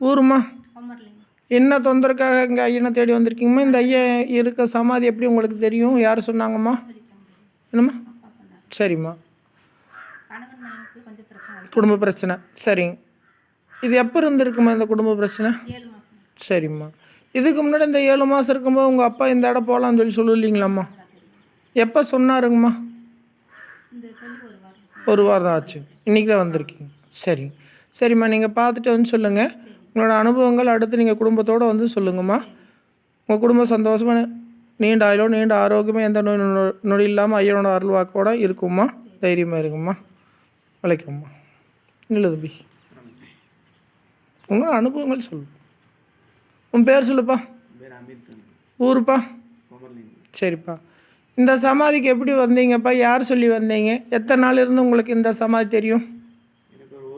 ஊருமா? என்ன தொந்தரக்காக இங்கே ஐயனை தேடி வந்திருக்கீங்கம்மா? இந்த ஐயன் இருக்க சமாதி எப்படி உங்களுக்கு தெரியும்? யார் சொன்னாங்கம்மா? என்னம்மா? சரிம்மா. குடும்ப பிரச்சனை. சரிங்க இது எப்போ இருந்திருக்குமா இந்த குடும்ப பிரச்சனை? சரிம்மா. இதுக்கு முன்னாடி இந்த ஏழு மாதம் இருக்கும்போது உங்கள் அப்பா இந்த இடம் போகலான்னு சொல்லி சொல்லுவீங்களாம்மா எப்போ சொன்னாருங்கம்மா? ஒரு வாரம். தான் ஆச்சு. இன்றைக்கி தான் வந்திருக்கீங்க. சரி. சரிம்மா நீங்கள் பார்த்துட்டு வந்து சொல்லுங்கள் உங்களோட அனுபவங்கள் அடுத்து நீங்கள் குடும்பத்தோடு வந்து சொல்லுங்கம்மா. உங்கள் குடும்பம் சந்தோஷமாக நீண்ட ஆயிலோ நீண்ட ஆரோக்கியமாக எந்த நோய் நொ- நொடி இல்லாமல் ஐயனோட அருள் வாக்கோட இருக்கும்மா. தைரியமாக இருக்கும்மா வளைக்கும்மா. இல்லை தம்பி. உங்கள் அனுபவங்கள் சொல்லு. உன் பேர் சொல்லுப்பா. ஊருப்பா. சரிப்பா. இந்த சமாதிக்கு எப்படி வந்தீங்கப்பா? யார் சொல்லி வந்தீங்க? எத்தனை நாள் இருந்து உங்களுக்கு இந்த சமாதி தெரியும் எனக்கு ஒரு ஒரு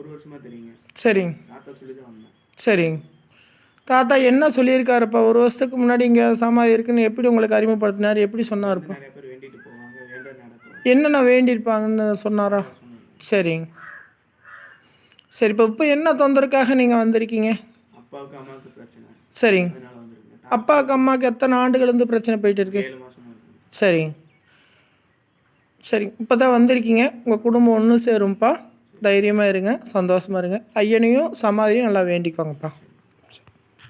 வருஷமா தெரியுங்க சரிங்க. சரிங்க. தாத்தா என்ன சொல்லியிருக்காருப்பா? ஒரு வருஷத்துக்கு முன்னாடி இங்கே சமாதி இருக்குன்னு எப்படி உங்களுக்கு அறிமுகப்படுத்தினார்? எப்படி சொன்னார்ப்பா? என்னென்ன வேண்டியிருப்பாங்கன்னு சொன்னாரா? சரிங்க. சரி இப்போ இப்போ என்ன தொந்தரக்காக நீங்கள் வந்திருக்கீங்க? சரிங்க. அப்பாவுக்கு அம்மாவுக்கு எத்தனை ஆண்டுகள் இருந்து பிரச்சனை போயிட்டு இருக்கு? சரிங்க. சரி இப்போ தான் வந்திருக்கீங்க. உங்கள் குடும்பம் ஒன்று சேரும்ப்பா தைரியமாக இருங்க சந்தோஷமாக இருங்க. ஐயனையும் சமாதியும் நல்லா வேண்டிக்கோங்கப்பா.